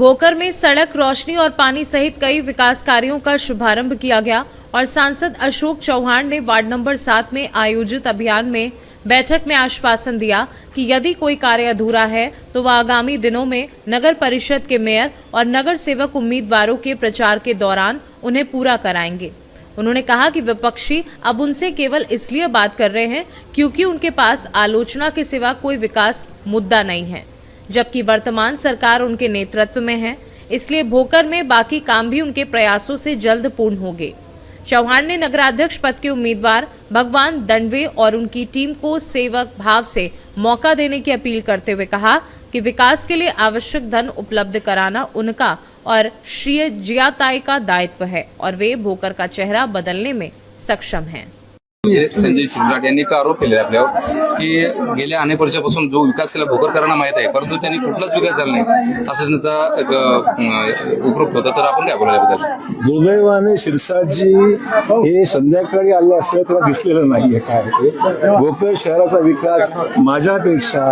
भोकर में सड़क रोशनी और पानी सहित कई विकास कार्यों का शुभारंभ किया गया और सांसद अशोक चौहान ने वार्ड नंबर सात में आयोजित अभियान में बैठक में आश्वासन दिया कि यदि कोई कार्य अधूरा है तो वह आगामी दिनों में नगर परिषद के मेयर और नगर सेवक उम्मीदवारों के प्रचार के दौरान उन्हें पूरा कराएँगे। उन्होंने कहा कि विपक्षी अब उनसे केवल इसलिए बात कर रहे हैं क्योंकि उनके पास आलोचना के सिवा कोई विकास मुद्दा नहीं है। जबकि वर्तमान सरकार उनके नेतृत्व में है। इसलिए भोकर में बाकी काम भी उनके प्रयासों से जल्द पूर्ण होंगे। चौहान ने नगराध्यक्ष पद के उम्मीदवार भगवान दंडवे और उनकी टीम को सेवक भाव से मौका देने की अपील करते हुए कहा कि विकास के लिए आवश्यक धन उपलब्ध कराना उनका और श्री जियाताई का दायित्व है और वे भोकर का चेहरा बदलने में सक्षम हैं। संजय शिरसाट यांनी एक आरोप केले आपल्यावर की गेल्या अनेक वर्षापासून जो विकास केला भोकरकरांना माहीत आहे परंतु त्यांनी कुठलाच विकास झाला नाही. असा त्यांचा एक उपरोक्त होता तर आपण काय बोलायला दुर्दैवाने शिरसाटजी हे संध्याकाळी आले असल्या त्याला दिसलेलं नाहीये काय ते. भोकर शहराचा विकास माझ्यापेक्षा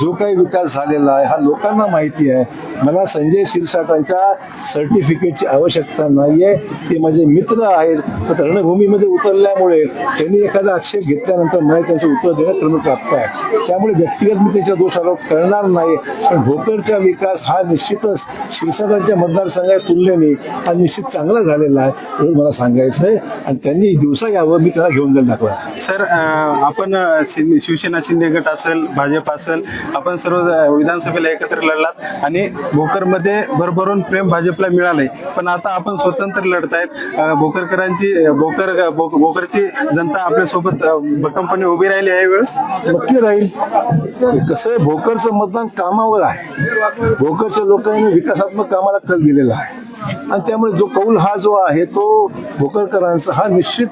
जो काही विकास झालेला आहे हा लोकांना माहिती आहे. मला संजय शिरसाटांच्या सर्टिफिकेटची आवश्यकता नाहीये. ते माझे मित्र आहेत तर रणभूमीमध्ये उतरल्यामुळे त्यांनी एखादा आक्षेप घेतल्यानंतर नाही त्यांचं उत्तर देणं करणं प्राप्त आहे. त्यामुळे व्यक्तिगत मी त्याच्या दोष आरोप करणार नाही. पण भोकरचा विकास हा निश्चितच शिरसाटांच्या मतदारसंघाच्या तुलनेने हा निश्चित चांगला झालेला आहे एवढं मला सांगायचं आहे. आणि त्यांनी दिवसा यावं मी त्याला घेऊन जाईल दाखवा. सर आपण शिवसेना शिंदे गट असेल भाजप असेल आपण सर्व विधानसभेला एकत्र लढलात आणि भोकरमध्ये भरभरून प्रेम भाजपला मिळालंय. पण आता आपण स्वतंत्र लढतायत. भोकरकरांची भोकर भोकरची जनता आपल्यासोबत सोबत भक्कमपणे उभी राहिली आहे वेळेस. नक्की राहील. कसं आहे भोकरचं मतदान कामावर आहे. भोकरच्या लोकांनी विकासात्मक कामाला कल दिलेला आहे. आणि त्यामुळे जो कौल हा जो आहे तो भोकरकरांचा हा निश्चित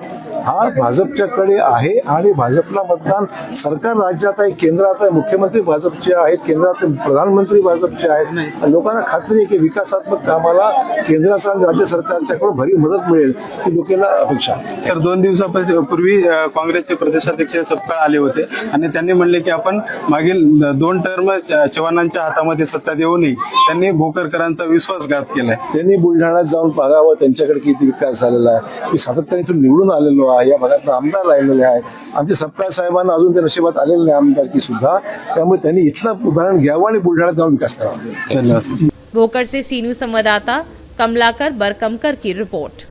हा भाजपच्याकडे आहे आणि भाजपला मतदान सरकार राज्यात आहे केंद्रात आहे मुख्यमंत्री भाजपचे आहेत केंद्रात प्रधानमंत्री भाजपचे आहेत. लोकांना खात्री आहे की विकासात्मक कामाला केंद्राचा आणि राज्य सरकारच्याकडून भरीव मदत मिळेल ही लोकांना अपेक्षा आहे. तर दोन दिवसापूर्वी काँग्रेसचे प्रदेशाध्यक्ष सपकाळ आले होते आणि त्यांनी म्हणले की आपण मागील दोन टर्म चव्हाणांच्या हातामध्ये सत्ता देऊनही त्यांनी भोकरकरांचा विश्वासघात केलाय. त्यांनी बुलढाण्यात जाऊन बघावं त्यांच्याकडे किती विकास झालेला आहे. मी सातत्याने इथून निवडून आलेलो या भागात आमदार राहिलेले आहेत. आमचे सपकाळ साहेबांना अजून ते नशिबात आलेले नाही आमदारकी सुद्धा. त्यामुळे त्यांनी इथलं उदाहरण घ्यावं आणि बुलढाण्यात जाऊन विकास करावा. धन्यवाद. भोकर से सीनू संवाददाता कमलाकर बरकमकर की रिपोर्ट.